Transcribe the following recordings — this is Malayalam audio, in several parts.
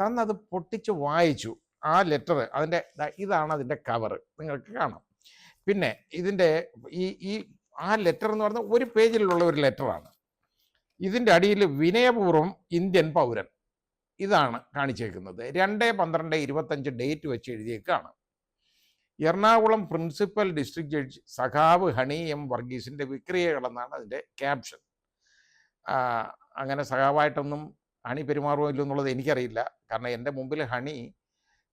തന്നത് പൊട്ടിച്ച് വായിച്ചു ആ ലെറ്റർ അതിന്റെ ഇതാണ് അതിന്റെ കവർ നിങ്ങൾക്ക് കാണാം. പിന്നെ ഇതിന്റെ ഈ ഈ ആ ലെറ്റർ എന്ന് പറഞ്ഞാൽ ഒരു പേജിലുള്ള ഒരു ലെറ്ററാണ് ഇതിന്റെ അടിയിൽ വിനയപൂർവം ഇന്ത്യൻ പൗരൻ. ഇതാണ് കാണിച്ചേക്കുന്നത്. രണ്ട് പന്ത്രണ്ട് ഇരുപത്തഞ്ച് ഡേറ്റ് വെച്ച് എഴുതിയേക്കാണ്. എറണാകുളം പ്രിൻസിപ്പൽ ഡിസ്ട്രിക്ട് ജഡ്ജ് സഖാവ് ഹണി എം വർഗീസിന്റെ വിക്രിയകളെന്നാണ് അതിന്റെ ക്യാപ്ഷൻ അങ്ങനെ സഖാവായിട്ടൊന്നും ഹണി പെരുമാറുമോ ഇല്ലോ എന്നുള്ളത് എനിക്കറിയില്ല. കാരണം എന്റെ മുമ്പിൽ ഹണി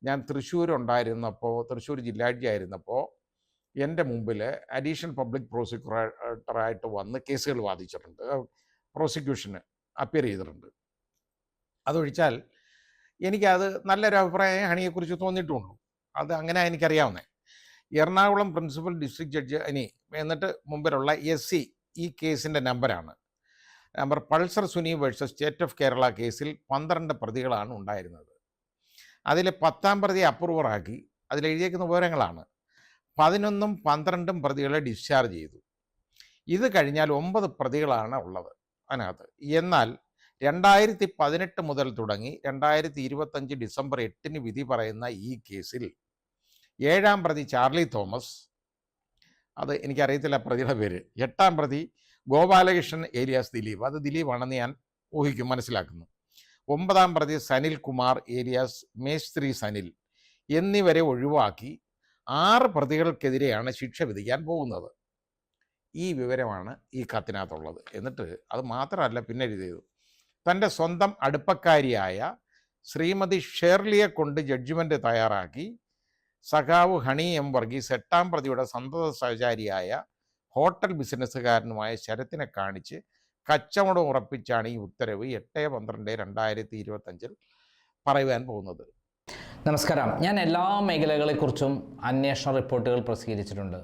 ഞാൻ തൃശ്ശൂർ ഉണ്ടായിരുന്നപ്പോൾ തൃശ്ശൂർ ജില്ലാഡ്ജി ആയിരുന്നപ്പോൾ എന്റെ മുമ്പിൽ അഡീഷണൽ പബ്ലിക് പ്രോസിക്യൂട്ടറായിട്ട് വന്ന് കേസുകൾ വാദിച്ചിട്ടുണ്ട്. പ്രോസിക്യൂഷന് അപ്പിയർ ചെയ്തിട്ടുണ്ട്. അതൊഴിച്ചാൽ എനിക്കത് നല്ലൊരു അഭിപ്രായം ഹണിയെക്കുറിച്ച് തോന്നിയിട്ടുള്ളൂ. അത് അങ്ങനെ എനിക്കറിയാവുന്നത് എറണാകുളം പ്രിൻസിപ്പൽ ഡിസ്ട്രിക്ട് ജഡ്ജ് ഇനി എന്നിട്ട് മുമ്പിലുള്ള എസ് സി ഈ കേസിന്റെ നമ്പറാണ് number Pulsar Suni versus state of Kerala കേസിൽ പന്ത്രണ്ട് പ്രതികളാണ് ഉണ്ടായിരുന്നത്. അതിൽ പത്താം പ്രതിയെ അപ്രൂവറാക്കി അതിലെഴുതിയേക്കുന്ന വിവരങ്ങളാണ്. പതിനൊന്നും പന്ത്രണ്ടും പ്രതികളെ ഡിസ്ചാർജ് ചെയ്തു. ഇത് കഴിഞ്ഞാൽ ഒമ്പത് പ്രതികളാണ് ഉള്ളത് അതിനകത്ത്. എന്നാൽ രണ്ടായിരത്തി പതിനെട്ട് മുതൽ തുടങ്ങി രണ്ടായിരത്തി ഇരുപത്തഞ്ച് ഡിസംബർ എട്ടിന് വിധി പറയുന്ന ഈ കേസിൽ ഏഴാം പ്രതി ചാർലി തോമസ് അത് എനിക്കറിയത്തില്ല പ്രതിയുടെ പേര്. എട്ടാം പ്രതി ഗോപാലകൃഷ്ണൻ ഏരിയാസ് ദിലീപ്. അത് ദിലീപാണെന്ന് ഞാൻ ഊഹിക്കും മനസ്സിലാക്കുന്നു. ഒമ്പതാം പ്രതി സനിൽ കുമാർ ഏരിയാസ് മേസ്ത്രി സനിൽ എന്നിവരെ ഒഴിവാക്കി ആറ് പ്രതികൾക്കെതിരെയാണ് ശിക്ഷ വിധിക്കാൻ പോകുന്നത്. ഈ വിവരമാണ് ഈ കത്തിനകത്തുള്ളത്. എന്നിട്ട് അത് മാത്രമല്ല പിന്നെ എഴുതിയത് തന്റെ സ്വന്തം അടുപ്പക്കാരിയായ ശ്രീമതി ഷേർലിയെ കൊണ്ട് ജഡ്ജിമെന്റ് തയ്യാറാക്കി. സഖാവ് ഹണി എം വർഗീസ് എട്ടാം പ്രതിയുടെ സന്തത സഹചാരിയായ ഹോട്ടൽ ബിസിനസ്സുകാരനുമായ ശരത്തിനെ കാണിച്ച് കച്ചവടം ഉറപ്പിച്ചാണ് ഈ ഉത്തരവ് എട്ട് പന്ത്രണ്ട് രണ്ടായിരത്തി ഇരുപത്തഞ്ചിൽ പറയുവാൻ പോകുന്നത്. നമസ്കാരം. ഞാൻ എല്ലാ മേഖലകളെക്കുറിച്ചും അന്വേഷണ റിപ്പോർട്ടുകൾ പ്രസിദ്ധീകരിച്ചിട്ടുണ്ട്.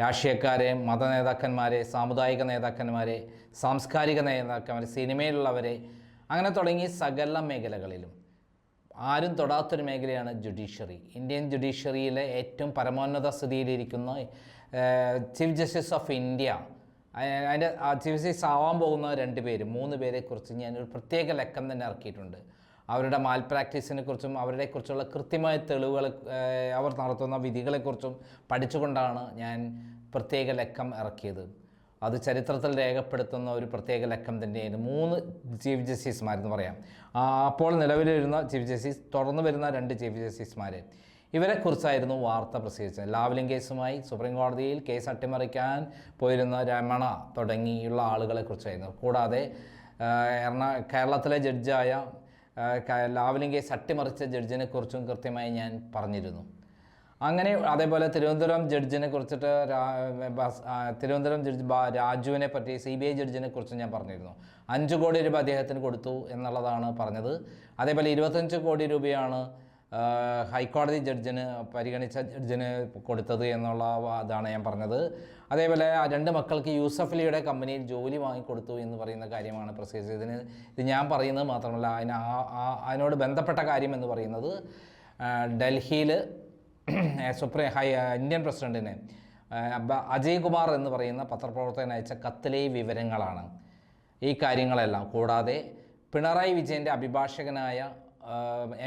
രാഷ്ട്രീയക്കാരെ മത നേതാക്കന്മാരെ സാമുദായിക നേതാക്കന്മാരെ സാംസ്കാരിക നേതാക്കന്മാരെ സിനിമയിലുള്ളവരെ അങ്ങനെ തുടങ്ങി സകല മേഖലകളിലും. ആരും തൊടാത്തൊരു മേഖലയാണ് ജുഡീഷ്യറി. ഇന്ത്യൻ ജുഡീഷ്യറിയിലെ ഏറ്റവും പരമോന്നത സ്ഥിതിയിലിരിക്കുന്ന ചീഫ് ജസ്റ്റിസ് ഓഫ് ഇന്ത്യ അതിന്റെ ചീഫ് ജസ്റ്റിസ് ആവാൻ പോകുന്ന രണ്ട് പേര് മൂന്ന് പേരെ കുറിച്ച് ഞാൻ ഒരു പ്രത്യേക ലക്കം തന്നെ ഇറക്കിയിട്ടുണ്ട്. അവരുടെ മാൽ പ്രാക്ടീസിനെ കുറിച്ചും അവരുടെ കുറിച്ചുള്ള കൃത്യമായ തെളിവുകൾ അവർ നടത്തുന്ന വിധികളെക്കുറിച്ചും പഠിച്ചുകൊണ്ടാണ് ഞാൻ പ്രത്യേക ലക്കം ഇറക്കിയത്. അത് ചരിത്രത്തിൽ രേഖപ്പെടുത്തുന്ന ഒരു പ്രത്യേക ലക്കം തന്നെയായിരുന്നു. മൂന്ന് ചീഫ് ജസ്റ്റിസുമാരെന്ന് പറയാം. അപ്പോൾ നിലവിലിരുന്ന ചീഫ് ജസ്റ്റിസ് തുടർന്ന് വരുന്ന രണ്ട് ചീഫ് ജസ്റ്റിസുമാർ ഇവരെക്കുറിച്ചായിരുന്നു വാർത്ത പ്രസിദ്ധീകരിച്ചത്. ലാവ്ലിംഗ് കേസുമായി സുപ്രീം കോടതിയിൽ കേസ് അട്ടിമറിക്കാൻ പോയിരുന്ന രമണ തുടങ്ങിയുള്ള ആളുകളെക്കുറിച്ചായിരുന്നു. കൂടാതെ എറണാ കേരളത്തിലെ ജഡ്ജായ ലാവ്ലിംഗ് കേസ് അട്ടിമറിച്ച ജഡ്ജിനെ കുറിച്ചും കൃത്യമായി ഞാൻ പറഞ്ഞിരുന്നു. അങ്ങനെ അതേപോലെ തിരുവനന്തപുരം ജഡ്ജിനെ കുറിച്ചിട്ട് തിരുവനന്തപുരം ജഡ്ജ് രാജുവിനെ പറ്റി സി ബി ഐ ജഡ്ജിനെ കുറിച്ച് ഞാൻ പറഞ്ഞിരുന്നു. അഞ്ച് കോടി രൂപ അദ്ദേഹത്തിന് കൊടുത്തു എന്നുള്ളതാണ് പറഞ്ഞത്. അതേപോലെ ഇരുപത്തഞ്ച് കോടി രൂപയാണ് ഹൈക്കോടതി ജഡ്ജിന് പരിഗണിച്ച ജഡ്ജിന് കൊടുത്തത് എന്നുള്ള അതാണ് ഞാൻ പറഞ്ഞത്. അതേപോലെ ആ രണ്ട് മക്കൾക്ക് യൂസഫലിയുടെ കമ്പനിയിൽ ജോലി വാങ്ങിക്കൊടുത്തു എന്ന് പറയുന്ന കാര്യമാണ് പ്രസേജ് ഇതിന് ഇത് ഞാൻ പറയുന്നത് മാത്രമല്ല അതിന് അതിനോട് ബന്ധപ്പെട്ട കാര്യം എന്ന് പറയുന്നത് ഡൽഹിയിൽ സുപ്രീം ഹൈ ഇന്ത്യൻ പ്രസിഡന്റിന് അജയ് കുമാർ എന്ന് പറയുന്ന പത്രപ്രവർത്തകൻ അയച്ച കത്തിലെ വിവരങ്ങളാണ്. ഈ കാര്യങ്ങളെല്ലാം കൂടാതെ പിണറായി വിജയന്റെ അഭിഭാഷകനായ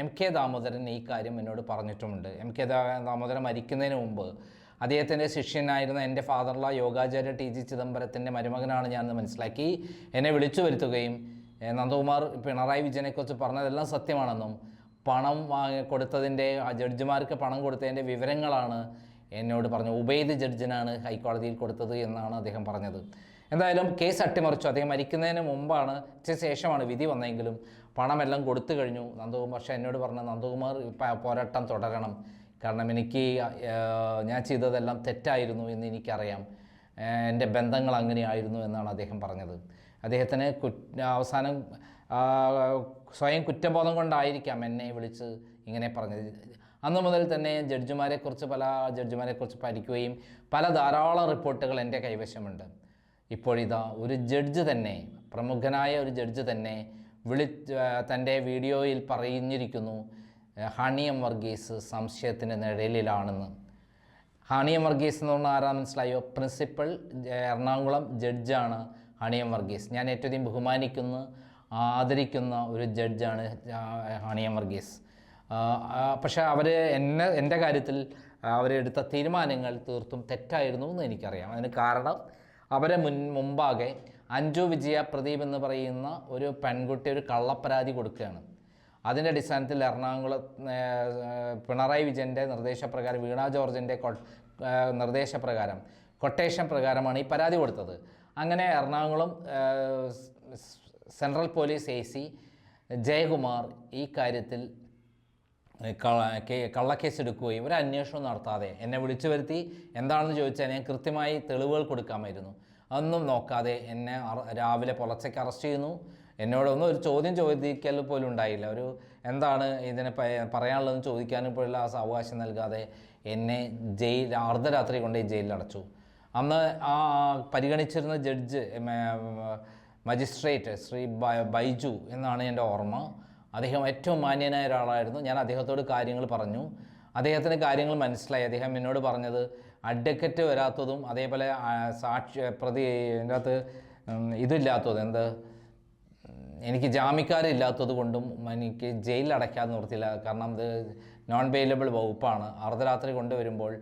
എം കെ ദാമോദരൻ ഈ കാര്യം എന്നോട് പറഞ്ഞിട്ടുമുണ്ട്. എം കെ ദാമോദരൻ മരിക്കുന്നതിന് മുമ്പ് അദ്ദേഹത്തിന്റെ ശിഷ്യനായിരുന്ന എന്റെ ഫാദർല യോഗാചാര്യ ടി ജി ചിദംബരത്തിന്റെ മരുമകനാണ് ഞാനെന്ന് മനസ്സിലാക്കി. എന്നെ വിളിച്ചു വരുത്തുകയും നന്ദകുമാർ പിണറായി വിജയനെക്കുറിച്ച് പറഞ്ഞതെല്ലാം സത്യമാണെന്നും പണം വാങ്ങി കൊടുത്തതിന്റെ ജഡ്ജിമാർക്ക് പണം കൊടുത്തതിന്റെ വിവരങ്ങളാണ് എന്നോട് പറഞ്ഞു. ഉബൈദ് ജഡ്ജിനാണ് ഹൈക്കോടതിയിൽ കൊടുത്തത് എന്നാണ് അദ്ദേഹം പറഞ്ഞത്. എന്തായാലും കേസ് അട്ടിമറിച്ചു. അദ്ദേഹം മരിക്കുന്നതിന് മുമ്പാണ് ശേഷമാണ് വിധി വന്നെങ്കിലും പണമെല്ലാം കൊടുത്തു കഴിഞ്ഞു. നന്ദകുമാർ പക്ഷേ എന്നോട് പറഞ്ഞ നന്ദകുമാർ പോരാട്ടം തുടരണം. കാരണം എനിക്ക് ഞാൻ ചെയ്തതെല്ലാം തെറ്റായിരുന്നു എന്ന് എനിക്കറിയാം. എന്റെ ബന്ധങ്ങൾ അങ്ങനെയായിരുന്നു എന്നാണ് അദ്ദേഹം പറഞ്ഞത്. അദ്ദേഹത്തിന് അവസാനം സ്വയം കുറ്റബോധം കൊണ്ടായിരിക്കാം എന്നെ വിളിച്ച് ഇങ്ങനെ പറഞ്ഞത്. അന്ന് മുതൽ തന്നെ ജഡ്ജിമാരെക്കുറിച്ച് പല ജഡ്ജിമാരെക്കുറിച്ച് പഠിക്കുകയും പല ധാരാളം റിപ്പോർട്ടുകൾ എന്റെ കൈവശമുണ്ട്. ഇപ്പോഴിതാ ഒരു ജഡ്ജ് തന്നെ പ്രമുഖനായ ഒരു ജഡ്ജ് തന്നെ വിളി തന്റെ വീഡിയോയിൽ പറഞ്ഞിരിക്കുന്നു ഹണിയം വർഗീസ് സംശയത്തിന്റെ നിഴലിലാണെന്ന്. ഹണിയം വർഗീസ് എന്ന് പറഞ്ഞാൽ ആരാ മനസ്സിലായോ? പ്രിൻസിപ്പൽ എറണാകുളം ജഡ്ജാണ് ഹണിയം വർഗീസ്. ഞാൻ ഏറ്റവും അധികം ബഹുമാനിക്കുന്ന ആദരിക്കുന്ന ഒരു ജഡ്ജാണ് ഹണിയം വർഗീസ്. പക്ഷേ അവർ എന്നെ എന്റെ കാര്യത്തിൽ അവരെടുത്ത തീരുമാനങ്ങൾ തീർത്തും തെറ്റായിരുന്നു എന്ന് എനിക്കറിയാം. അതിന് കാരണം അവരെ മുൻ മുമ്പാകെ അഞ്ജു വിജയ പ്രദീപ് എന്ന് പറയുന്ന ഒരു പെൺകുട്ടി ഒരു കള്ളപ്പരാതി കൊടുക്കുകയാണ്. അതിന്റെ അടിസ്ഥാനത്തിൽ എറണാകുളം പിണറായി വിജയന്റെ നിർദ്ദേശപ്രകാരം വീണ ജോർജിന്റെ നിർദ്ദേശപ്രകാരം കൊട്ടേഷൻ പ്രകാരമാണ് ഈ പരാതി കൊടുത്തത്. അങ്ങനെ Ernakulam central police A C Jayakumar ഈ കാര്യത്തിൽ കള- കള്ളക്കേസ് എടുക്കുകയും ഒരു അന്വേഷണം നടത്താതെ എന്നെ വിളിച്ചു വരുത്തി. എന്താണെന്ന് ചോദിച്ചാൽ ഞാൻ കൃത്യമായി തെളിവുകൾ കൊടുക്കാമായിരുന്നു. അതൊന്നും നോക്കാതെ എന്നെ രാവിലെ പുലർച്ചയ്ക്ക് അറസ്റ്റ് ചെയ്യുന്നു. എന്നോടൊന്നും ഒരു ചോദ്യം ചോദിക്കൽ പോലും ഉണ്ടായില്ല. ഒരു എന്താണ് ഇതിനെ പറയാനുള്ളതെന്ന് ചോദിക്കാനും പോലുള്ള ആ അവകാശം നൽകാതെ എന്നെ ജയിൽ അർദ്ധരാത്രി കൊണ്ട് ജയിലിൽ അടച്ചു. അന്ന് ആ പരിഗണിച്ചിരുന്ന ജഡ്ജ് മജിസ്ട്രേറ്റ് ശ്രീ ബൈജു എന്നാണ് എന്റെ ഓർമ്മ. അദ്ദേഹം ഏറ്റവും മാന്യനായ ഒരാളായിരുന്നു. ഞാൻ അദ്ദേഹത്തോട് കാര്യങ്ങൾ പറഞ്ഞു. അദ്ദേഹത്തിന് കാര്യങ്ങൾ മനസ്സിലായി. അദ്ദേഹം എന്നോട് പറഞ്ഞത് അഡ്വക്കറ്റ് വരാത്തതും അതേപോലെ സാക്ഷി പ്രതി ഇതിന്റെ അകത്ത് എന്ത് എനിക്ക് ജാമ്യക്കാരില്ലാത്തത് കൊണ്ടും എനിക്ക് ജയിലിൽ അടയ്ക്കാതെ നിർത്തില്ല കാരണം ഇത് നോൺ ബെയിലബിൾ വകുപ്പാണ്. അർദ്ധരാത്രി കൊണ്ടുവരുമ്പോൾ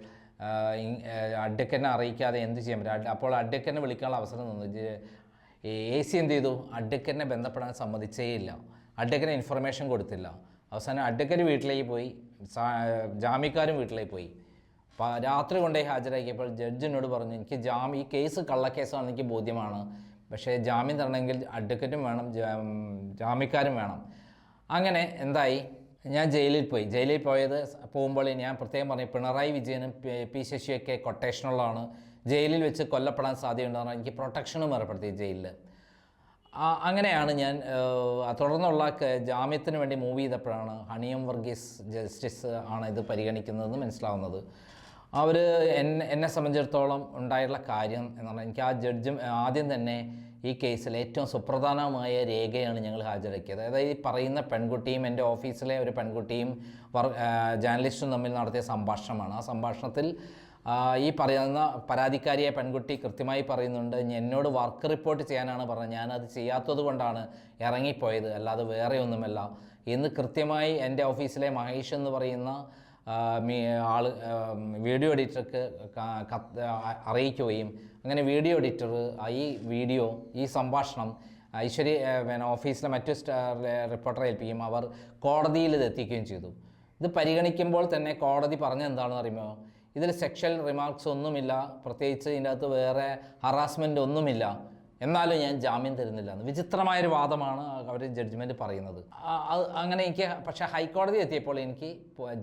അഡ്വക്കറ്റിനെ അറിയിക്കാതെ എന്ത് ചെയ്യാൻ പറ്റും? അപ്പോൾ അഡ്വക്കറ്റിനെ വിളിക്കാനുള്ള അവസരം തന്നു. എ സി എന്ത് ചെയ്തു? അഡ്വക്കറ്റിനെ ബന്ധപ്പെടാൻ സമ്മതിച്ചേയില്ല. അഡ്വക്കറ്റിന് ഇൻഫർമേഷൻ കൊടുത്തില്ല. അവസാനം അഡ്വക്കറ്റ് വീട്ടിലേക്ക് പോയി ജാമ്യക്കാരും വീട്ടിലേക്ക് പോയി. രാത്രി കൊണ്ടേ ഹാജരാക്കിയപ്പോൾ ജഡ്ജിനോട് പറഞ്ഞു എനിക്ക് ജാമ്യം ഈ കേസ് കള്ളക്കേസാണ് എനിക്ക് ബോധ്യമാണ്. പക്ഷേ ജാമ്യം തരണമെങ്കിൽ അഡ്വക്കറ്റും വേണം ജാമ്യക്കാരും വേണം. അങ്ങനെ എന്തായി? ഞാൻ ജയിലിൽ പോയി. ജയിലിൽ പോയത് പോകുമ്പോൾ ഞാൻ പ്രത്യേകം പറഞ്ഞു പിണറായി വിജയനും പി- ശശിയൊക്കെ കൊട്ടേഷനുള്ളതാണ് ജയിലിൽ വെച്ച് കൊല്ലപ്പെടാൻ സാധ്യതയുണ്ടെന്ന് പറഞ്ഞാൽ എനിക്ക് പ്രൊട്ടക്ഷനും ഏർപ്പെടുത്തി ജയിലിൽ അങ്ങനെയാണ് ഞാൻ തുടർന്നുള്ള ജാമ്യത്തിന് വേണ്ടി മൂവ് ചെയ്തപ്പോഴാണ് ഹണിയം വർഗീസ് ജസ്റ്റിസ് ആണ് ഇത് പരിഗണിക്കുന്നതെന്ന് മനസ്സിലാവുന്നത്. അവർ എന്നെ എന്നെ സംബന്ധിച്ചിടത്തോളം ഉണ്ടായിട്ടുള്ള കാര്യം എന്ന് പറഞ്ഞാൽ എനിക്ക് ആ ജഡ്ജും ആദ്യം തന്നെ ഈ കേസിൽ ഏറ്റവും സുപ്രധാനമായ രേഖയാണ് ഞങ്ങൾ ഹാജരാക്കിയത്. അതായത് ഈ പറയുന്ന പെൺകുട്ടിയും എന്റെ ഓഫീസിലെ ഒരു പെൺകുട്ടിയും വർ ജേർണലിസ്റ്റും തമ്മിൽ നടത്തിയ സംഭാഷണമാണ്. ആ സംഭാഷണത്തിൽ ഈ പറയുന്ന പരാതിക്കാരിയെ പെൺകുട്ടി കൃത്യമായി പറയുന്നുണ്ട് എന്നോട് വർക്ക് റിപ്പോർട്ട് ചെയ്യാനാണ് പറഞ്ഞത്. ഞാനത് ചെയ്യാത്തത് കൊണ്ടാണ് ഇറങ്ങിപ്പോയത്. അല്ലാതെ വേറെ ഒന്നുമല്ല. എന്ന് കൃത്യമായി എന്റെ ഓഫീസിലെ മഹേഷ് എന്ന് പറയുന്ന ആൾ വീഡിയോ എഡിറ്റർക്ക് അറിയിക്കുകയും അങ്ങനെ വീഡിയോ എഡിറ്റർ ഈ വീഡിയോ ഈ സംഭാഷണം ഐശ്വര്യ പിന്നെ ഓഫീസിലെ മറ്റു റിപ്പോർട്ടറെ ഏൽപ്പിക്കും അവർ കോടതിയിൽ ഇത് എത്തിക്കുകയും ചെയ്തു. ഇത് പരിഗണിക്കുമ്പോൾ തന്നെ കോടതി പറഞ്ഞ എന്താണെന്ന് അറിയുമോ? ഇതിൽ സെക്ഷൽ റിമാർക്സ് ഒന്നുമില്ല പ്രത്യേകിച്ച് ഇതിന്റെ അകത്ത് വേറെ ഹറാസ്മെന്റ് ഒന്നുമില്ല. എന്നാലും ഞാൻ ജാമ്യം തരുന്നില്ല എന്ന്. വിചിത്രമായൊരു വാദമാണ് അവർ ജഡ്ജ്മെന്റ് പറയുന്നത്. അങ്ങനെ എനിക്ക് പക്ഷേ ഹൈക്കോടതി എത്തിയപ്പോൾ എനിക്ക്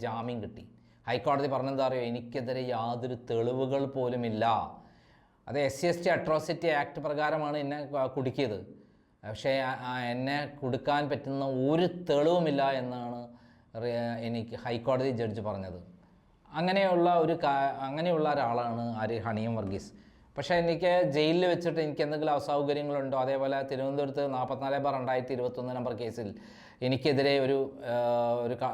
ജാമ്യം കിട്ടി. ഹൈക്കോടതി പറഞ്ഞെന്താ അറിയോ? എനിക്കെതിരെ യാതൊരു തെളിവുകൾ പോലുമില്ല അത് S C S T atrocity act പ്രകാരമാണ് എന്നെ കുടുക്കിയത്. പക്ഷേ എന്നെ കൊടുക്കാൻ പറ്റുന്ന ഒരു തെളിവുമില്ല എന്നാണ് എനിക്ക് ഹൈക്കോടതി ജഡ്ജ് പറഞ്ഞത്. അങ്ങനെയുള്ള ഒരു അങ്ങനെയുള്ള ഒരാളാണ് ആര്? ഹണിയം വർഗീസ്. പക്ഷേ എനിക്ക് ജയിലിൽ വെച്ചിട്ട് എനിക്ക് എന്തെങ്കിലും അസൗകര്യങ്ങളുണ്ടോ? അതേപോലെ തിരുവനന്തപുരത്ത് നാൽപ്പത്തിനാല് ബാർ രണ്ടായിരത്തി ഇരുപത്തൊന്ന് നമ്പർ കേസിൽ എനിക്കെതിരെ ഒരു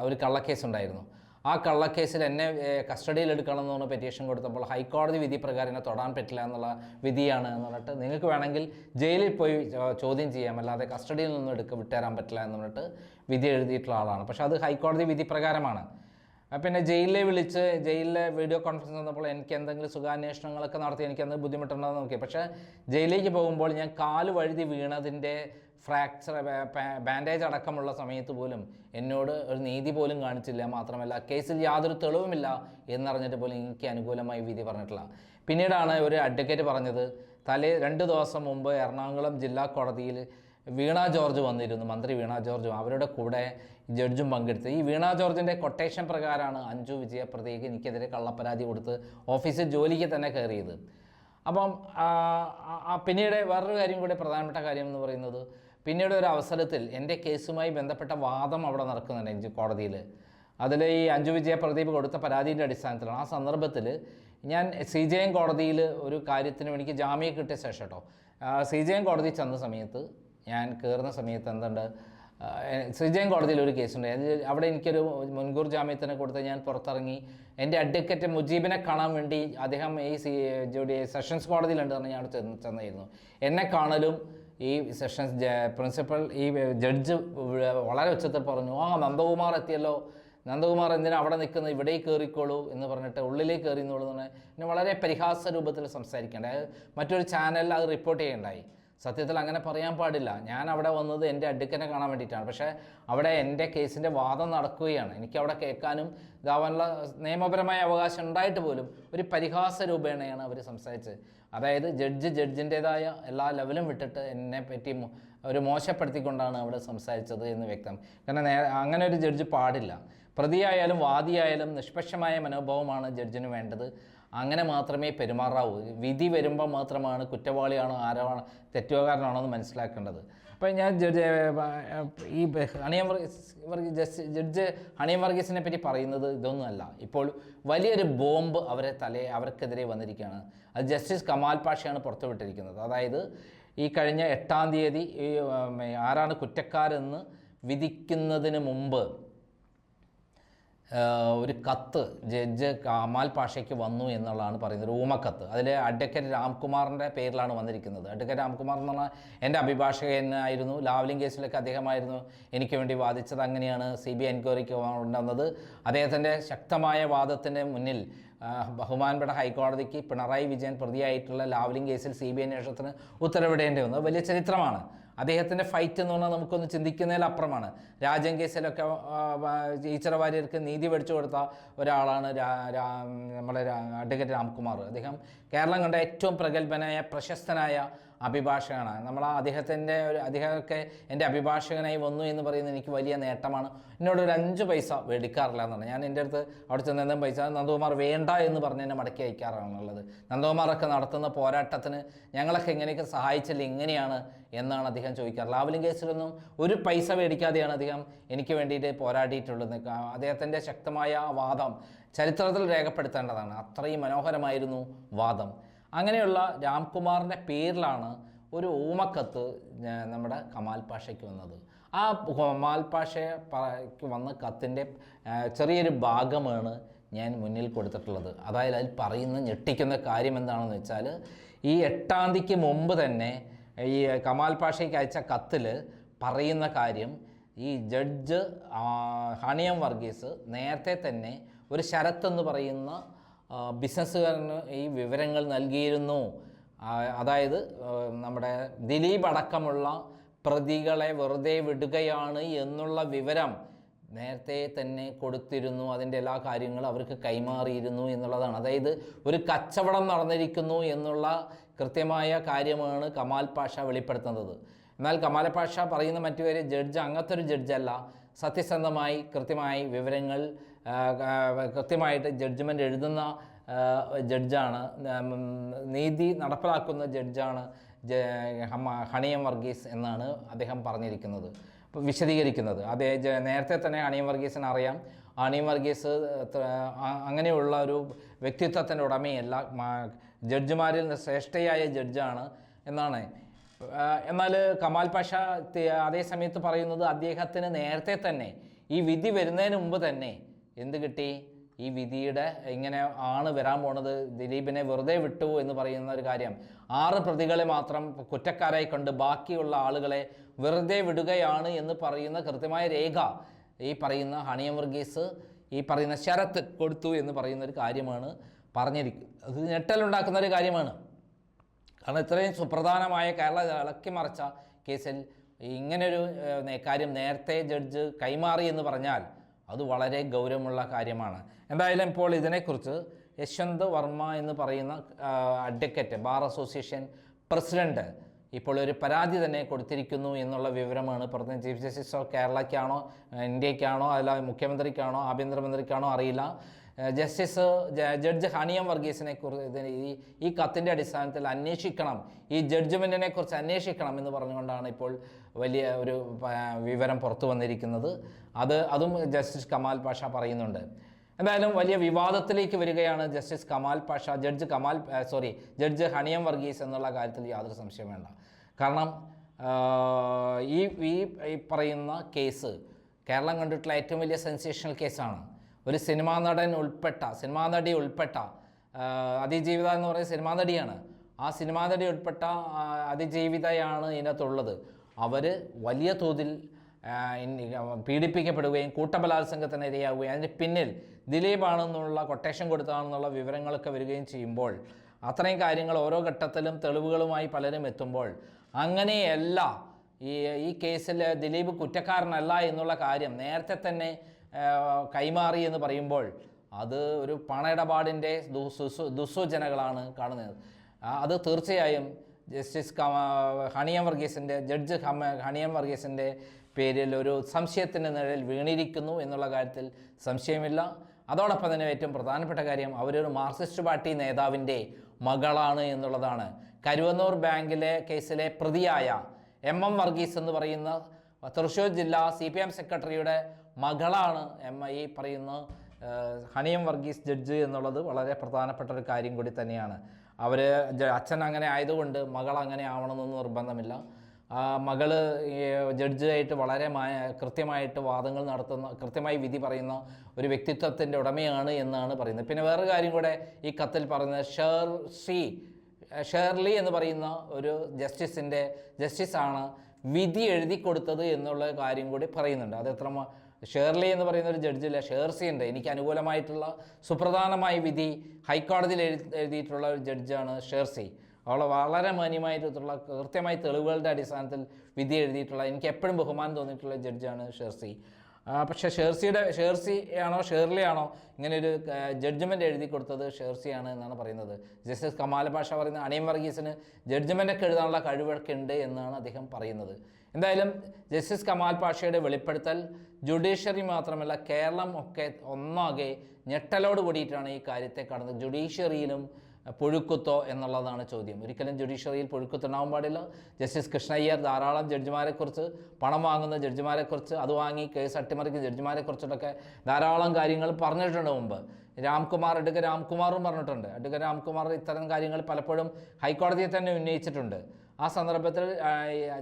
ഒരു കള്ളക്കേസ് ഉണ്ടായിരുന്നു ആ കള്ളക്കേസിൽ എന്നെ കസ്റ്റഡിയിൽ എടുക്കണം എന്ന് പറഞ്ഞ് പെറ്റീഷൻ കൊടുത്തപ്പോൾ ഹൈക്കോടതി വിധി പ്രകാരം എന്നെ തൊടാൻ പറ്റില്ല എന്നുള്ള വിധിയാണ് എന്ന് പറഞ്ഞിട്ട് നിങ്ങൾക്ക് വേണമെങ്കിൽ ജയിലിൽ പോയി ചോദ്യം ചെയ്യാം. അല്ലാതെ കസ്റ്റഡിയിൽ നിന്നും എടുക്ക വിട്ടേരാൻ പറ്റില്ല എന്ന് പറഞ്ഞിട്ട് വിധി എഴുതിയിട്ടുള്ള ആളാണ്. പക്ഷേ അത് ഹൈക്കോടതി വിധി പ്രകാരമാണ്. പിന്നെ ജയിലിലെ വിളിച്ച് ജയിലിലെ വീഡിയോ കോൺഫറൻസ് വന്നപ്പോൾ എനിക്ക് എന്തെങ്കിലും സുഖാന്വേഷണങ്ങളൊക്കെ നടത്തി എനിക്ക് എന്തെങ്കിലും ബുദ്ധിമുട്ടുണ്ടോ നോക്കി. പക്ഷേ ജയിലിലേക്ക് പോകുമ്പോൾ ഞാൻ കാൽ വഴുതി വീണതിന്റെ ഫ്രാക്ചർ ബാൻഡേജ് അടക്കമുള്ള സമയത്ത് പോലും എന്നോട് ഒരു നീതി പോലും കാണിച്ചില്ല. മാത്രമല്ല കേസിൽ യാതൊരു തെളിവുമില്ല എന്നറിഞ്ഞിട്ട് പോലും എനിക്ക് അനുകൂലമായി വിധി പറഞ്ഞിട്ടില്ല. പിന്നീടാണ് ഒരു അഡ്വക്കേറ്റ് പറഞ്ഞത് തലേ രണ്ട് ദിവസം മുമ്പ് എറണാകുളം ജില്ലാ കോടതിയിൽ വീണ ജോർജ് വന്നിരുന്നു മന്ത്രി വീണ ജോർജ് അവരുടെ കൂടെ ജഡ്ജും പങ്കെടുത്ത്. ഈ വീണ ജോർജിന്റെ കൊട്ടേഷൻ പ്രകാരമാണ് അഞ്ജു വിജയപ്രതിക്ക് എനിക്കെതിരെ കള്ളപ്പരാതി കൊടുത്ത് ഓഫീസിൽ ജോലിക്ക് തന്നെ കയറിയത്. അപ്പം പിന്നീട് വേറൊരു കാര്യം കൂടി പ്രധാനപ്പെട്ട കാര്യം എന്ന് പറയുന്നത് പിന്നീട് ഒരു അവസരത്തിൽ എന്റെ കേസുമായി ബന്ധപ്പെട്ട വാദം അവിടെ നടക്കുന്നുണ്ട് എനിക്ക് കോടതിയിൽ അതിൽ ഈ അഞ്ജു വിജയ പ്രദീപ് കൊടുത്ത പരാതിയുടെ അടിസ്ഥാനത്തിലാണ്. ആ സന്ദർഭത്തിൽ ഞാൻ സി ജെ എം കോടതിയിൽ ഒരു കാര്യത്തിന് എനിക്ക് ജാമ്യം കിട്ടിയ ശേഷം കേട്ടോ സി ജെ എം കോടതി ചെന്ന സമയത്ത് ഞാൻ കയറുന്ന സമയത്ത് എന്തുണ്ട് എം കോടതിയിൽ ഒരു കേസുണ്ട്. അവിടെ എനിക്കൊരു മുൻകൂർ ജാമ്യത്തിന് കൊടുത്ത് ഞാൻ പുറത്തിറങ്ങി. എന്റെ അഡ്വക്കേറ്റ് മുജീബിനെ കാണാൻ വേണ്ടി അദ്ദേഹം ഈ സി ജോഡി സെഷൻസ് കോടതിയിലുണ്ട് പറഞ്ഞ് ഞാൻ ചെന്ന് ചെന്നായിരുന്നു. എന്നെ കാണലും ഈ സെഷൻസ് പ്രിൻസിപ്പൽ ഈ ജഡ്ജ് വളരെ ഉച്ചത്തിൽ പറഞ്ഞു ആ നന്ദകുമാർ എത്തിയല്ലോ. നന്ദകുമാർ എന്തിനാ അവിടെ നിൽക്കുന്നത്? ഇവിടെ കയറിക്കോളൂ എന്ന് പറഞ്ഞിട്ട് ഉള്ളിലേക്ക് കയറി എന്നുള്ളത് പിന്നെ വളരെ പരിഹാസ രൂപത്തിൽ സംസാരിക്കേണ്ടത് മറ്റൊരു ചാനലിൽ അത് റിപ്പോർട്ട് ചെയ്യേണ്ടായി. സത്യത്തിൽ അങ്ങനെ പറയാൻ പാടില്ല. ഞാൻ അവിടെ വന്നത് എന്റെ അടുക്കനെ കാണാൻ വേണ്ടിയിട്ടാണ്. പക്ഷേ അവിടെ എന്റെ കേസിന്റെ വാദം നടക്കുകയാണ്. എനിക്ക് അവിടെ കേൾക്കാനും ഇതാവാനുള്ള നിയമപരമായ അവകാശം ഉണ്ടായിട്ട് പോലും ഒരു പരിഹാസ രൂപേണയാണ് അവർ സംസാരിച്ചത്. അതായത് ജഡ്ജ് ജഡ്ജിന്റേതായ എല്ലാ ലെവലും വിട്ടിട്ട് എന്നെ പറ്റി ഒരു മോശപ്പെടുത്തിക്കൊണ്ടാണ് അവിടെ സംസാരിച്ചത് എന്ന് വ്യക്തം. കാരണം അങ്ങനെ ഒരു ജഡ്ജ് പാടില്ല. പ്രതിയായാലും വാദിയായാലും നിഷ്പക്ഷമായ മനോഭാവമാണ് ജഡ്ജിന് വേണ്ടത്. അങ്ങനെ മാത്രമേ പെരുമാറാവൂ. വിധി വരുമ്പോൾ മാത്രമാണ് കുറ്റവാളിയാണോ ആരാണ് തെറ്റുകാരനാണോ എന്ന് മനസ്സിലാക്കേണ്ടത്. അപ്പോൾ ഞാൻ ജഡ്ജ് ഈ ഹണിയം വർഗീസ് ജഡ്ജ് ഹണിയം വർഗീസിനെ പറ്റി പറയുന്നത് ഇതൊന്നുമല്ല ഇപ്പോൾ വലിയൊരു ബോംബ് അവരെ തലയെ അവർക്കെതിരെ വന്നിരിക്കുകയാണ്. അത് ജസ്റ്റിസ് കമാൽ പാഷയാണ് പുറത്തുവിട്ടിരിക്കുന്നത്. അതായത് ഈ കഴിഞ്ഞ എട്ടാം തീയതി ഈ ആരാണ് കുറ്റക്കാരെന്ന് വിധിക്കുന്നതിന് മുമ്പ് ഒരു കത്ത് ജഡ്ജ് കമാൽ പാഷയ്ക്ക് വന്നു എന്നുള്ളതാണ് പറയുന്നത് ഒരു ഊമക്കത്ത് അതിൽ അഡ്വക്കേറ്റ് രാംകുമാറിന്റെ പേരിലാണ് വന്നിരിക്കുന്നത്. അഡ്വക്കേറ്റ് രാംകുമാർ എന്ന് പറഞ്ഞാൽ എന്റെ അഭിഭാഷകനായിരുന്നു. ലാവ്ലിംഗ് കേസിലൊക്കെ അദ്ദേഹമായിരുന്നു എനിക്ക് വേണ്ടി വാദിച്ചത്. അങ്ങനെയാണ് സി ബി എൻക്വയറിക്ക് ഉണ്ടെന്നത് അദ്ദേഹത്തിന്റെ ശക്തമായ വാദത്തിന്റെ മുന്നിൽ ബഹുമാനപ്പെട്ട ഹൈക്കോടതിക്ക് പിണറായി വിജയൻ പ്രതിയായിട്ടുള്ള ലാവ്ലിംഗ് കേസിൽ സി ബി അന്വേഷണത്തിന് ഉത്തരവിടേണ്ടി വന്നു. വലിയ ചരിത്രമാണ്. അദ്ദേഹത്തിന്റെ ഫൈറ്റ് എന്ന് പറഞ്ഞാൽ നമുക്കൊന്ന് ചിന്തിക്കുന്നതിലപ്പുറമാണ് രാജ്യം കേസിലൊക്കെ ഈശ്വര വാര്യർക്ക് നീതി പഠിച്ചു കൊടുത്ത ഒരാളാണ് നമ്മുടെ അഡ്വക്കേറ്റ് രാംകുമാർ. അദ്ദേഹം കേരളം കണ്ട ഏറ്റവും പ്രഗത്ഭനായ പ്രശസ്തനായ അഭിഭാഷകനാണ്. നമ്മൾ അദ്ദേഹത്തിന്റെ ഒരു അദ്ദേഹമൊക്കെ എന്റെ അഭിഭാഷകനായി വന്നു എന്ന് പറയുന്നത് എനിക്ക് വലിയ നേട്ടമാണ്. എന്നോട് ഒരു അഞ്ച് പൈസ മേടിക്കാറില്ല എന്നാണ് ഞാൻ എന്റെ അടുത്ത് അവിടെ ചെന്ന് എന്തെങ്കിലും പൈസ നന്ദകുമാർ വേണ്ട എന്ന് പറഞ്ഞ് എന്നെ മടക്കി അയക്കാറാണുള്ളത് നന്ദകുമാറൊക്കെ നടത്തുന്ന പോരാട്ടത്തിന് ഞങ്ങളൊക്കെ എങ്ങനെയൊക്കെ സഹായിച്ചില്ല എങ്ങനെയാണ് എന്നാണ് അദ്ദേഹം ചോദിക്കാറ്. ലാവലിംഗ് കേസിലൊന്നും ഒരു പൈസ മേടിക്കാതെയാണ് അദ്ദേഹം എനിക്ക് വേണ്ടിയിട്ട് പോരാടിയിട്ടുള്ളത്. അദ്ദേഹത്തിന്റെ ശക്തമായ വാദം ചരിത്രത്തിൽ രേഖപ്പെടുത്തേണ്ടതാണ്. അത്രയും മനോഹരമായിരുന്നു വാദം. അങ്ങനെയുള്ള രാംകുമാറിന്റെ പേരിലാണ് ഒരു ഓമക്കത്ത് നമ്മുടെ കമാൽ പാഷയ്ക്ക് വന്നത്. ആ കമാൽ പാഷയ്ക്ക് വന്ന കത്തിന്റെ ചെറിയൊരു ഭാഗമാണ് ഞാൻ മുന്നിൽ കൊടുത്തിട്ടുള്ളത്. അതായത് അതിൽ പറയുന്ന ഞെട്ടിക്കുന്ന കാര്യം എന്താണെന്ന് വെച്ചാൽ ഈ എട്ടാം തീയതിക്ക് മുമ്പ് തന്നെ ഈ കമാൽ പാഷയ്ക്ക് അയച്ച കത്തിൽ പറയുന്ന കാര്യം ഈ ജഡ്ജ് ഹണിയം വർഗീസ് നേരത്തെ തന്നെ ഒരു ശരത്ത് എന്ന് പറയുന്ന ബിസിനസ്സുകാരന് ഈ വിവരങ്ങൾ നൽകിയിരുന്നു. അതായത് നമ്മുടെ ദിലീപ് അടക്കമുള്ള പ്രതികളെ വെറുതെ വിടുകയാണ് എന്നുള്ള വിവരം നേരത്തെ തന്നെ കൊടുത്തിരുന്നു. അതിന്റെ എല്ലാ കാര്യങ്ങളും അവർക്ക് കൈമാറിയിരുന്നു എന്നുള്ളതാണ്. അതായത് ഒരു കച്ചവടം നടന്നിരിക്കുന്നു എന്നുള്ള കൃത്യമായ കാര്യമാണ് കമാൽ പാഷ വെളിപ്പെടുത്തുന്നത്. എന്നാൽ കമാൽ പാഷ പറയുന്ന മറ്റു കാര്യം ജഡ്ജ് അങ്ങനത്തെ ഒരു ജഡ്ജല്ല. സത്യസന്ധമായി കൃത്യമായി വിവരങ്ങൾ കൃത്യമായിട്ട് ജഡ്ജ്മെന്റ് എഴുതുന്ന ജഡ്ജാണ് നീതി നടപ്പിലാക്കുന്ന ജഡ്ജാണ് ഹണിയം വർഗീസ് എന്നാണ് അദ്ദേഹം പറഞ്ഞിരിക്കുന്നത് വിശദീകരിക്കുന്നത്. അതേ നേരത്തെ തന്നെ ഹണിയം വർഗീസിന് അറിയാം. ഹണിയം വർഗീസ് അങ്ങനെയുള്ള ഒരു വ്യക്തിത്വത്തിന്റെ ഉടമയല്ല. ജഡ്ജിമാരിൽ ശ്രേഷ്ഠയായ ജഡ്ജാണ് എന്നാണ്. എന്നാൽ കമാൽ പാഷ അതേ സമയത്ത് പറയുന്നത് അദ്ദേഹത്തിന് നേരത്തെ തന്നെ ഈ വിധി വരുന്നതിന് മുമ്പ് തന്നെ എന്ത് കിട്ടി? ഈ വിധിയുടെ ഇങ്ങനെ ആണ് വരാൻ പോണത്? ദിലീപിനെ വെറുതെ വിട്ടു എന്ന് പറയുന്ന ഒരു കാര്യം. ആറ് പ്രതികളെ മാത്രം കുറ്റക്കാരായി കണ്ട് ബാക്കിയുള്ള ആളുകളെ വെറുതെ വിടുകയാണ് എന്ന് പറയുന്ന കൃത്യമായ രേഖ ഈ പറയുന്ന ഹണിയം വർഗീസ് ഈ പറയുന്ന ശരത്ത് കൊടുത്തു എന്ന് പറയുന്ന ഒരു കാര്യമാണ് പറഞ്ഞിരിക്കുന്നത് അത് ഞെട്ടലുണ്ടാക്കുന്ന ഒരു കാര്യമാണ്. കാരണം ഇത്രയും സുപ്രധാനമായ കേരള ഇളക്കി മറിച്ച കേസിൽ ഇങ്ങനൊരു കാര്യം നേരത്തെ ജഡ്ജ് കൈമാറി എന്ന് പറഞ്ഞാൽ അത് വളരെ ഗൗരവമുള്ള കാര്യമാണ്. എന്തായാലും ഇപ്പോൾ ഇതിനെക്കുറിച്ച് യശ്വന്ത് വർമ്മ എന്ന് പറയുന്ന അഡ്വക്കറ്റ് ബാർ അസോസിയേഷൻ പ്രസിഡന്റ് ഇപ്പോൾ ഒരു പരാതി തന്നെ കൊടുത്തിരിക്കുന്നു എന്നുള്ള വിവരമാണ് പ്രത്യേകം ചീഫ് ജസ്റ്റിസ് ഓഫ് കേരളയ്ക്കാണോ ഇന്ത്യക്കാണോ അല്ല മുഖ്യമന്ത്രിക്കാണോ ആഭ്യന്തരമന്ത്രിക്കാണോ അറിയില്ല. ജസ്റ്റിസ് ജഡ്ജ് ഹണിയം വർഗീസിനെ കുറിച്ച് ഈ ഈ കത്തിന്റെ അടിസ്ഥാനത്തിൽ അന്വേഷിക്കണം ഈ ജഡ്ജ്മെന്റിനെ കുറിച്ച് അന്വേഷിക്കണം എന്ന് പറഞ്ഞുകൊണ്ടാണ് ഇപ്പോൾ വലിയ ഒരു വിവരം പുറത്തു വന്നിരിക്കുന്നത്. അത് അതും ജസ്റ്റിസ് കമാൽ പാഷ പറയുന്നുണ്ട്. എന്തായാലും വലിയ വിവാദത്തിലേക്ക് വരികയാണ് justice Kemal Pasha. Judge Kemal sorry judge Honey M Varghese എന്നുള്ള കാര്യത്തിൽ യാതൊരു സംശയം വേണ്ട. കാരണം ഈ ഈ പറയുന്ന കേസ് കേരളം കണ്ടിട്ടുള്ള ഏറ്റവും വലിയ സെൻസേഷണൽ കേസാണ്. ഒരു സിനിമാ നടൻ ഉൾപ്പെട്ട സിനിമാ നടി ഉൾപ്പെട്ട അതിജീവിത എന്ന് പറയുന്ന സിനിമാ നടിയാണ്. ആ സിനിമാ നടി ഉൾപ്പെട്ട അതിജീവിതയാണ് ഇതിനകത്തുള്ളത്. അവർ വലിയ തോതിൽ പീഡിപ്പിക്കപ്പെടുകയും കൂട്ടബലാത്സംഗത്തിന് ഇരയാവുകയും അതിന് പിന്നിൽ ദിലീപാണെന്നുള്ള കൊട്ടേഷൻ കൊടുത്താണെന്നുള്ള വിവരങ്ങളൊക്കെ വരികയും ചെയ്യുമ്പോൾ അത്രയും കാര്യങ്ങൾ ഓരോ ഘട്ടത്തിലും തെളിവുകളുമായി പലരും എത്തുമ്പോൾ അങ്ങനെയല്ല ഈ ഈ കേസിൽ ദിലീപ് കുറ്റക്കാരനല്ല എന്നുള്ള കാര്യം നേരത്തെ തന്നെ കൈമാറി എന്ന് പറയുമ്പോൾ അത് ഒരു പണയിടപാടിന്റെ ദുസ്സു ദുസ്സൂചനകളാണ് കാണുന്നത്. അത് തീർച്ചയായും ജസ്റ്റിസ് ഹണിയം വർഗീസിന്റെ ജഡ്ജ് ഹണിയം വർഗീസിന്റെ പേരിൽ ഒരു സംശയത്തിന്റെ നിഴൽ വീണിരിക്കുന്നു എന്നുള്ള കാര്യത്തിൽ സംശയമില്ല. അതോടൊപ്പം തന്നെ ഏറ്റവും പ്രധാനപ്പെട്ട കാര്യം അവരൊരു മാർക്സിസ്റ്റ് പാർട്ടി നേതാവിന്റെ മകളാണ് എന്നുള്ളതാണ്. കരുവന്നൂർ ബാങ്കിലെ കേസിലെ പ്രതിയായ എം എം വർഗീസ് എന്ന് പറയുന്ന തൃശ്ശൂർ ജില്ലാ സി പി എം സെക്രട്ടറിയുടെ മകളാണ് എം ഐ പറയുന്ന ഹണിയം വർഗീസ് ജഡ്ജ് എന്നുള്ളത് വളരെ പ്രധാനപ്പെട്ട ഒരു കാര്യം കൂടി തന്നെയാണ്. അവർ അച്ഛൻ അങ്ങനെ ആയതുകൊണ്ട് മകൾ അങ്ങനെ ആവണമെന്നൊന്നും നിർബന്ധമില്ല. മകൾ ജഡ്ജായിട്ട് വളരെ മായ- കൃത്യമായിട്ട് വാദങ്ങൾ നടത്തുന്ന കൃത്യമായി വിധി പറയുന്ന ഒരു വ്യക്തിത്വത്തിന്റെ ഉടമയാണ് എന്നാണ് പറയുന്നത്. പിന്നെ വേറൊരു കാര്യം കൂടെ ഈ കത്തിൽ പറയുന്നത് ഷേർ സി ഷേർലി എന്ന് പറയുന്ന ഒരു ജസ്റ്റിസിന്റെ ജസ്റ്റിസാണ് വിധി എഴുതി കൊടുത്തത് എന്നുള്ള കാര്യം കൂടി പറയുന്നുണ്ട്. അത് എത്ര ഷേർലി എന്ന് പറയുന്ന ഒരു ജഡ്ജില്ല ഷേർസി ഉണ്ട്. എനിക്ക് അനുകൂലമായിട്ടുള്ള സുപ്രധാനമായ വിധി ഹൈക്കോടതിയിൽ എഴുതി എഴുതിയിട്ടുള്ള ഒരു ജഡ്ജാണ് ഷേർസി. അവൾ വളരെ മാന്യമായിട്ടുള്ള കൃത്യമായ തെളിവുകളുടെ അടിസ്ഥാനത്തിൽ വിധി എഴുതിയിട്ടുള്ള എനിക്ക് എപ്പോഴും ബഹുമാനം തോന്നിയിട്ടുള്ള ജഡ്ജാണ് ഷേർസി. പക്ഷേ ഷേർസിയുടെ ഷേർസി ആണോ ഷേർലി ആണോ ഇങ്ങനെ ഒരു ജഡ്ജ്മെന്റ് എഴുതി കൊടുത്തത് ഷേർസിയാണ് എന്നാണ് പറയുന്നത്. ജസ്റ്റിസ് കമാൽ ഭാഷ പറയുന്ന അണിയം വർഗീസിന് ജഡ്ജ്മെന്റൊക്കെ എഴുതാനുള്ള കഴിവൊക്കെ ഉണ്ട് എന്നാണ് അദ്ദേഹം പറയുന്നത്. എന്തായാലും ജസ്റ്റിസ് കമാൽ പാഷയുടെ വെളിപ്പെടുത്തൽ ജുഡീഷ്യറി മാത്രമല്ല കേരളം ഒക്കെ ഒന്നാകെ ഞെട്ടലോട് കൂടിയിട്ടാണ് ഈ കാര്യത്തെ കടന്നത്. ജുഡീഷ്യറിയിലും പുഴുക്കുത്തോ എന്നുള്ളതാണ് ചോദ്യം. ഒരിക്കലും ജുഡീഷ്യറിയിൽ പുഴുക്കുത്തുണ്ടാവാൻ പാടില്ല. ജസ്റ്റിസ് കൃഷ്ണയ്യർ ധാരാളം ജഡ്ജിമാരെക്കുറിച്ച് പണം വാങ്ങുന്ന ജഡ്ജിമാരെക്കുറിച്ച് അത് വാങ്ങി കേസ് അട്ടിമറിക്കുന്ന ജഡ്ജിമാരെക്കുറിച്ചിട്ടൊക്കെ ധാരാളം കാര്യങ്ങൾ പറഞ്ഞിട്ടുണ്ട് മുമ്പ്. രാംകുമാർ അഡ്വക്ക രാംകുമാറും പറഞ്ഞിട്ടുണ്ട്. അഡ്വക്ക രാംകുമാർ ഇത്തരം കാര്യങ്ങൾ പലപ്പോഴും ഹൈക്കോടതിയെ തന്നെ ഉന്നയിച്ചിട്ടുണ്ട്. ആ സന്ദർഭത്തിൽ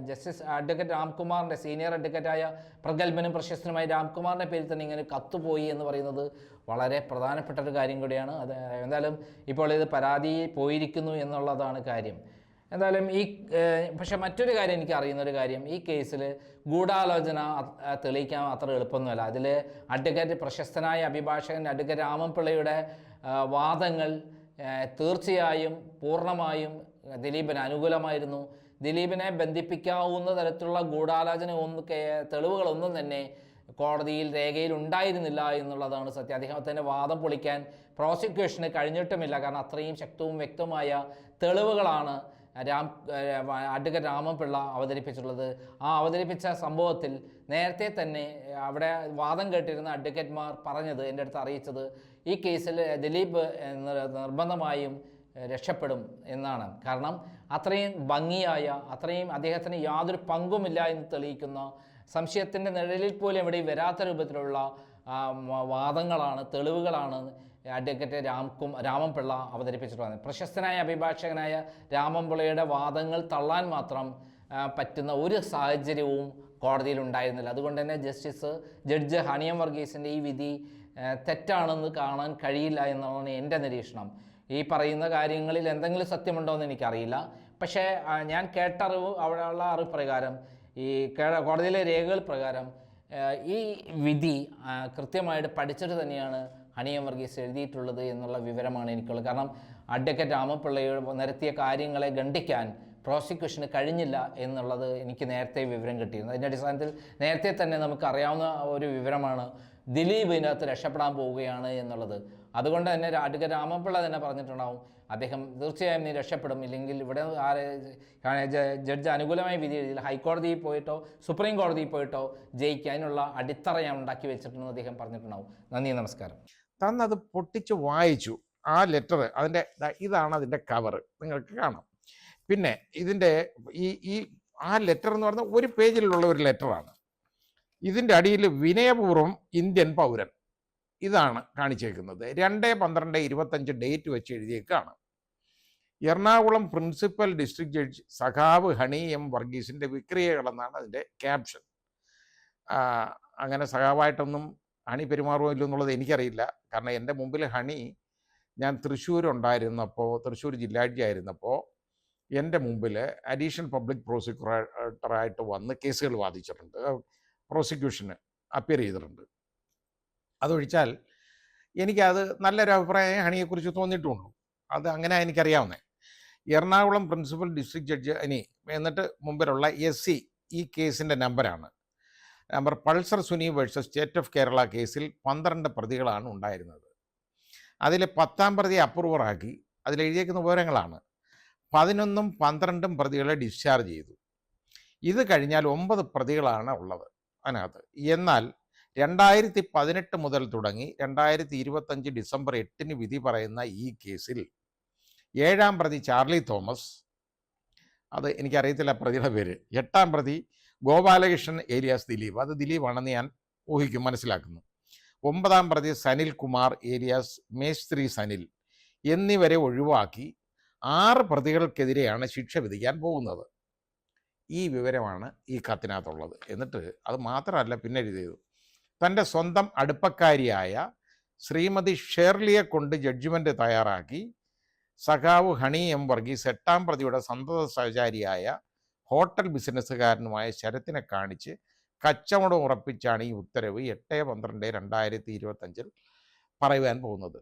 ജസ്റ്റിസ് അഡ്വക്കേറ്റ് രാംകുമാറിന്റെ സീനിയർ അഡ്വക്കേറ്റായ പ്രഗത്ഭനും പ്രശസ്തനുമായ രാംകുമാറിന്റെ പേരിൽ തന്നെ ഇങ്ങനെ കത്തുപോയി എന്ന് പറയുന്നത് വളരെ പ്രധാനപ്പെട്ട ഒരു കാര്യം കൂടിയാണ്. അത് എന്തായാലും ഇപ്പോൾ ഇത് പരാതി പോയിരിക്കുന്നു എന്നുള്ളതാണ് കാര്യം. എന്തായാലും ഈ പക്ഷേ മറ്റൊരു കാര്യം എനിക്ക് അറിയുന്ന ഒരു കാര്യം ഈ കേസിൽ ഗൂഢാലോചന തെളിയിക്കാൻ അത്ര എളുപ്പമൊന്നുമല്ല. അതിൽ അഡ്വക്കേറ്റ് പ്രശസ്തനായ അഭിഭാഷകൻ അഡ്വക്കേറ്റ് രാമൻപിള്ളയുടെ വാദങ്ങൾ തീർച്ചയായും പൂർണമായും ദിലീപിന് അനുകൂലമായിരുന്നു. ദിലീപിനെ ബന്ധിപ്പിക്കാവുന്ന തരത്തിലുള്ള ഗൂഢാലോചന ഒന്നും കേ- തെളിവുകളൊന്നും തന്നെ കോടതിയിൽ രേഖയിൽ ഉണ്ടായിരുന്നില്ല എന്നുള്ളതാണ് സത്യം. അദ്ദേഹത്തിന്റെ വാദം പൊളിക്കാൻ പ്രോസിക്യൂഷന് കഴിഞ്ഞിട്ടുമില്ല. കാരണം അത്രയും ശക്തവും വ്യക്തമായ തെളിവുകളാണ് രാം അഡ്വക്കറ്റ് രാമപിള്ള അവതരിപ്പിച്ചിട്ടുള്ളത്. ആ അവതരിപ്പിച്ച സംഭവത്തിൽ നേരത്തെ തന്നെ അവിടെ വാദം കേട്ടിരുന്ന അഡ്വക്കേറ്റ്മാർ പറഞ്ഞത് എന്റെ അടുത്ത് അറിയിച്ചത് ഈ കേസിൽ ദിലീപ് നിർബന്ധമായും രക്ഷപ്പെടും എന്നാണ്. കാരണം അത്രയും ഭംഗിയായ അത്രയും അദ്ദേഹത്തിന് യാതൊരു പങ്കുമില്ല എന്ന് തെളിയിക്കുന്ന സംശയത്തിന്റെ നിഴലിൽ പോലും എവിടെ വരാത്ത രൂപത്തിലുള്ള വാദങ്ങളാണ് തെളിവുകളാണ് അഡ്വക്കേറ്റ് രാംകും രാമൻപിള്ള അവതരിപ്പിച്ചിട്ടുള്ളത്. പ്രശസ്തനായ അഭിഭാഷകനായ രാമൻപിള്ളയുടെ വാദങ്ങൾ തള്ളാൻ മാത്രം പറ്റുന്ന ഒരു സാഹചര്യവും കോടതിയിൽ ഉണ്ടായിരുന്നില്ല. അതുകൊണ്ട് തന്നെ ജസ്റ്റിസ് ജഡ്ജ് ഹണിയം വർഗീസിന്റെ ഈ വിധി തെറ്റാണെന്ന് കാണാൻ കഴിയില്ല എന്നാണ് എന്റെ നിരീക്ഷണം. ഈ പറയുന്ന കാര്യങ്ങളിൽ എന്തെങ്കിലും സത്യമുണ്ടോ എന്ന് എനിക്കറിയില്ല. പക്ഷേ ഞാൻ കേട്ടറിവ് അവിടെയുള്ള അറിവ് പ്രകാരം ഈ കോടതിയിലെ രേഖകൾ പ്രകാരം ഈ വിധി കൃത്യമായിട്ട് പഠിച്ചിട്ട് തന്നെയാണ് ഹണിയം വർഗീസ് എഴുതിയിട്ടുള്ളത് എന്നുള്ള വിവരമാണ് എനിക്കുള്ളത്. കാരണം അഡ്വക്കേറ്റ് രാമപിള്ളയോട് നിരത്തിയ കാര്യങ്ങളെ ഖണ്ഡിക്കാൻ പ്രോസിക്യൂഷന് കഴിഞ്ഞില്ല എന്നുള്ളത് എനിക്ക് നേരത്തെ വിവരം കിട്ടിയിരുന്നു. അതിന്റെ അടിസ്ഥാനത്തിൽ നേരത്തെ തന്നെ നമുക്ക് അറിയാവുന്ന ഒരു വിവരമാണ് ദിലീപ് ഇതിനകത്ത് രക്ഷപ്പെടാൻ പോവുകയാണ് എന്നുള്ളത്. അതുകൊണ്ട് തന്നെ രാജുക രാമപിള്ള തന്നെ പറഞ്ഞിട്ടുണ്ടാവും. അദ്ദേഹം തീർച്ചയായും നീ രക്ഷപ്പെടും. ഇല്ലെങ്കിൽ ഇവിടെ ആരെ ജഡ്ജ് അനുകൂലമായി വിധി എഴുതിയില്ല. ഹൈക്കോടതിയിൽ പോയിട്ടോ സുപ്രീം കോടതിയിൽ പോയിട്ടോ ജയിക്കാനുള്ള അടിത്തറ ഞാൻ ഉണ്ടാക്കി വെച്ചിട്ടുണ്ടെന്ന് അദ്ദേഹം പറഞ്ഞിട്ടുണ്ടാവും. നന്ദി നമസ്കാരം. തന്നത് പൊട്ടിച്ച് വായിച്ചു. ആ ലെറ്റർ അതിന്റെ ഇതാണ് അതിന്റെ കവർ നിങ്ങൾക്ക് കാണാം. പിന്നെ ഇതിന്റെ ഈ ഈ ആ ലെറ്റർ എന്ന് പറഞ്ഞാൽ ഒരു പേജിലുള്ള ഒരു ലെറ്ററാണ് ഇതിന്റെ അടിയിൽ വിനയപൂർവം ഇന്ത്യൻ പൗരൻ. ഇതാണ് കാണിച്ചേക്കുന്നത്. രണ്ട് പന്ത്രണ്ട് ഇരുപത്തഞ്ച് ഡേറ്റ് വെച്ച് എഴുതിയേക്കാണ്. എറണാകുളം പ്രിൻസിപ്പൽ ഡിസ്ട്രിക്ട് ജഡ്ജ് സഖാവ് ഹണി എം വർഗീസിന്റെ വിക്രിയകളെന്നാണ് അതിന്റെ ക്യാപ്ഷൻ. അങ്ങനെ സഖാവായിട്ടൊന്നും ഹണി പെരുമാറുമോ ഇല്ലോ എന്നുള്ളത് എനിക്കറിയില്ല. കാരണം എന്റെ മുമ്പിൽ ഹണി ഞാൻ തൃശ്ശൂർ ഉണ്ടായിരുന്നപ്പോൾ തൃശ്ശൂർ ജില്ലാഡ്ജി ആയിരുന്നപ്പോൾ എന്റെ മുമ്പിൽ അഡീഷണൽ പബ്ലിക് പ്രോസിക്യൂട്ടറായിട്ട് വന്ന് കേസുകൾ വാദിച്ചിട്ടുണ്ട്. പ്രോസിക്യൂഷന് അപ്പിയർ ചെയ്തിട്ടുണ്ട്. അതൊഴിച്ചാൽ എനിക്കത് നല്ലൊരു അഭിപ്രായം ഹണിയെക്കുറിച്ച് തോന്നിയിട്ടുള്ളൂ അത് അങ്ങനെ എനിക്കറിയാവുന്നത് എറണാകുളം പ്രിൻസിപ്പൽ ഡിസ്ട്രിക്ട് ജഡ്ജ് ഇനി എന്നിട്ട് മുമ്പിലുള്ള എസ് സി ഈ കേസിന്റെ നമ്പരാണ്. Number Pulsar Suni versus state of Kerala കേസിൽ പന്ത്രണ്ട് പ്രതികളാണ് ഉണ്ടായിരുന്നത്. അതിൽ പത്താം പ്രതി അപ്രൂവറാക്കി. അതിലെഴുതിയേക്കുന്ന വിവരങ്ങളാണ്. പതിനൊന്നും പന്ത്രണ്ടും പ്രതികളെ ഡിസ്ചാർജ് ചെയ്തു. ഇത് കഴിഞ്ഞാൽ ഒമ്പത് പ്രതികളാണ് ഉള്ളത് അതിനകത്ത്. എന്നാൽ രണ്ടായിരത്തി പതിനെട്ട് മുതൽ തുടങ്ങി രണ്ടായിരത്തി ഇരുപത്തഞ്ച് ഡിസംബർ എട്ടിന് വിധി പറയുന്ന ഈ കേസിൽ ഏഴാം പ്രതി ചാർലി തോമസ് അത് എനിക്കറിയത്തില്ല പ്രതിയുടെ പേര് എട്ടാം പ്രതി ഗോപാലകൃഷ്ണൻ ഏലിയാസ് ദിലീപ്. അത് ദിലീപാണെന്ന് ഞാൻ ഊഹിക്കും മനസ്സിലാക്കുന്നു. ഒമ്പതാം പ്രതി സനിൽ കുമാർ ഏലിയാസ് മേസ്ത്രി സനിൽ എന്നിവരെ ഒഴിവാക്കി ആറ് പ്രതികൾക്കെതിരെയാണ് ശിക്ഷ വിധിക്കാൻ പോകുന്നത്. ഈ വിവരമാണ് ഈ കത്തിനകത്തുള്ളത്. എന്നിട്ട് അത് മാത്രമല്ല പിന്നെ എഴുതിയത്. തന്റെ സ്വന്തം അടുപ്പക്കാരിയായ ശ്രീമതി ഷേർലിയെ കൊണ്ട് ജഡ്ജിമെന്റ് തയ്യാറാക്കി. സഖാവ് ഹണി എം വർഗീസ് എട്ടാം പ്രതിയുടെ സന്തത സഹചാരിയായ ഹോട്ടൽ ബിസിനസ്സുകാരനുമായ ശരത്തിനെ കാണിച്ച് കച്ചവടം ഉറപ്പിച്ചാണ് ഈ ഉത്തരവ് എട്ട് പന്ത്രണ്ട് രണ്ടായിരത്തി ഇരുപത്തഞ്ചിൽ പറയുവാൻ പോകുന്നത്.